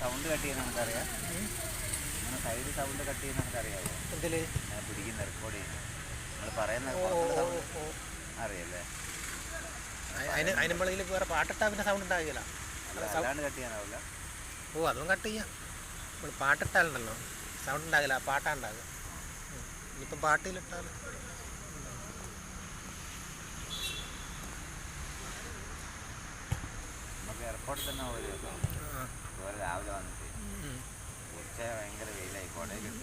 Sound cut ചെയ്യുന്ന നമുക്കറിയാം. അങ്ങനെ സൈഡ് സൗണ്ട് കട്ട് ചെയ്യുന്ന നമുക്കറിയാമോ അങ്ങനെ പിടിക്കുന്ന റെക്കോർഡ് ചെയ്യുന്നത് നമ്മൾ പറയുന്ന. അറിയല്ലേ? അതിന് നമ്മളിൽ വേറെ പാട്ടിട്ടാ പിന്നെ സൗണ്ട് ഉണ്ടാകില്ല സൗണ്ട് കട്ട് ചെയ്യാനാവില്ല. ഓ അതും കട്ട് ചെയ്യാം. നമ്മൾ പാട്ടിട്ടാലുണ്ടല്ലോ സൗണ്ട് ഉണ്ടാകില്ല പാട്ടാ ഉണ്ടാകുക. ഇനിയിപ്പം പാട്ടിലിട്ടാൽ നമുക്ക് എയർപോർട്ടിൽ തന്നെ ഒരു ദിവസം অনেক